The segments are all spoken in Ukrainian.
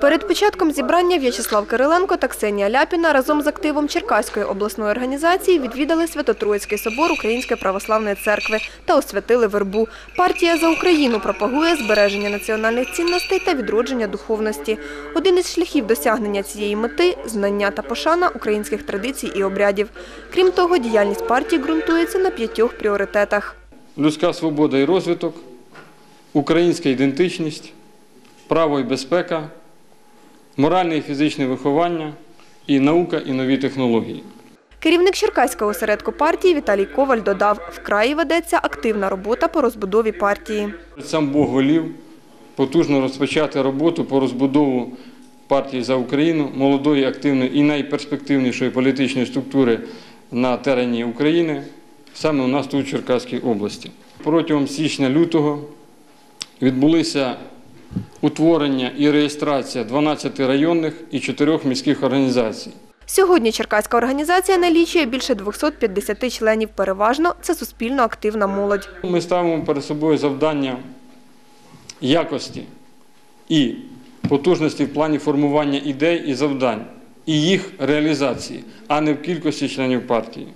Перед початком зібрання В'ячеслав Кириленко та Ксенія Ляпіна разом з активом Черкаської обласної організації відвідали Свято-Троїцький собор Української православної церкви та освятили вербу. Партія за Україну пропагує збереження національних цінностей та відродження духовності. Один із шляхів досягнення цієї мети – знання та пошана українських традицій і обрядів. Крім того, діяльність партії ґрунтується на п'ятьох пріоритетах. людська свобода і розвиток, українська ідентичність, право і безпека, моральне і фізичне виховання і наука і нові технології. Керівник Черкаського осередку партії Віталій Коваль додав, в краї ведеться активна робота по розбудові партії. Сам Бог волів потужно розпочати роботу по розбудову партії за Україну, молодої, активної і найперспективнішої політичної структури на терені України, саме у нас тут, в Черкаській області. Протягом січня-лютого відбулися утворення і реєстрація 12 районних і 4 міських організацій. Сьогодні Черкаська організація налічує більше 250 членів. Переважно це суспільно активна молодь. Ми ставимо перед собою завдання якості і потужності в плані формування ідей і завдань, і їх реалізації, а не в кількості членів партії.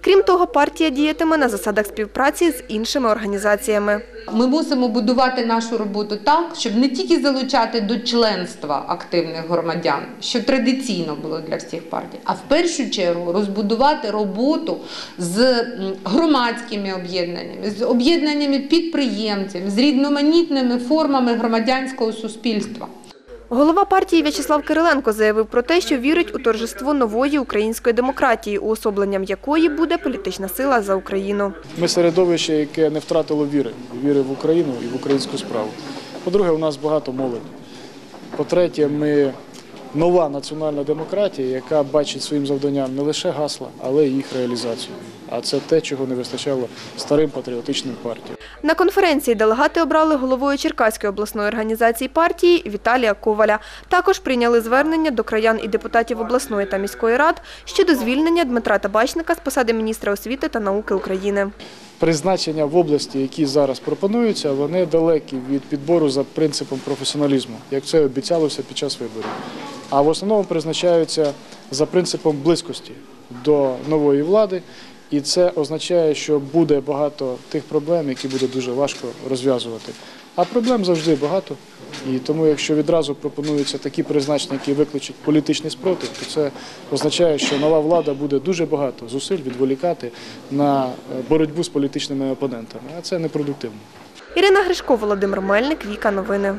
Крім того, партія діятиме на засадах співпраці з іншими організаціями. Ми мусимо будувати нашу роботу так, щоб не тільки залучати до членства активних громадян, що традиційно було для всіх партій, а в першу чергу розбудувати роботу з громадськими об'єднаннями, з об'єднаннями підприємців, з різноманітними формами громадянського суспільства. Голова партії В'ячеслав Кириленко заявив про те, що вірить у торжество нової української демократії, уособленням якої буде політична сила за Україну. Ми середовище, яке не втратило віри, віри в Україну і в українську справу. По-друге, у нас багато молоді. По-третє, ми нова національна демократія, яка бачить своїм завданням не лише гасла, але й їх реалізацію. А це те, чого не вистачало старим патріотичним партіям. На конференції делегати обрали головою Черкаської обласної організації партії Віталія Коваля. Також прийняли звернення до краян і депутатів обласної та міської рад щодо звільнення Дмитра Табачника з посади міністра освіти та науки України. Призначення в області, які зараз пропонуються, вони далекі від підбору за принципом професіоналізму, як це обіцялося під час виборів. А в основному призначаються за принципом близькості до нової влади, і це означає, що буде багато тих проблем, які буде дуже важко розв'язувати. А проблем завжди багато. І тому, якщо відразу пропонуються такі призначення, які викличуть політичний спротив, то це означає, що нова влада буде дуже багато зусиль відволікати на е, боротьбу з політичними опонентами, а це непродуктивно. Ірина Гришко, Володимир Мельник, Віка Новини.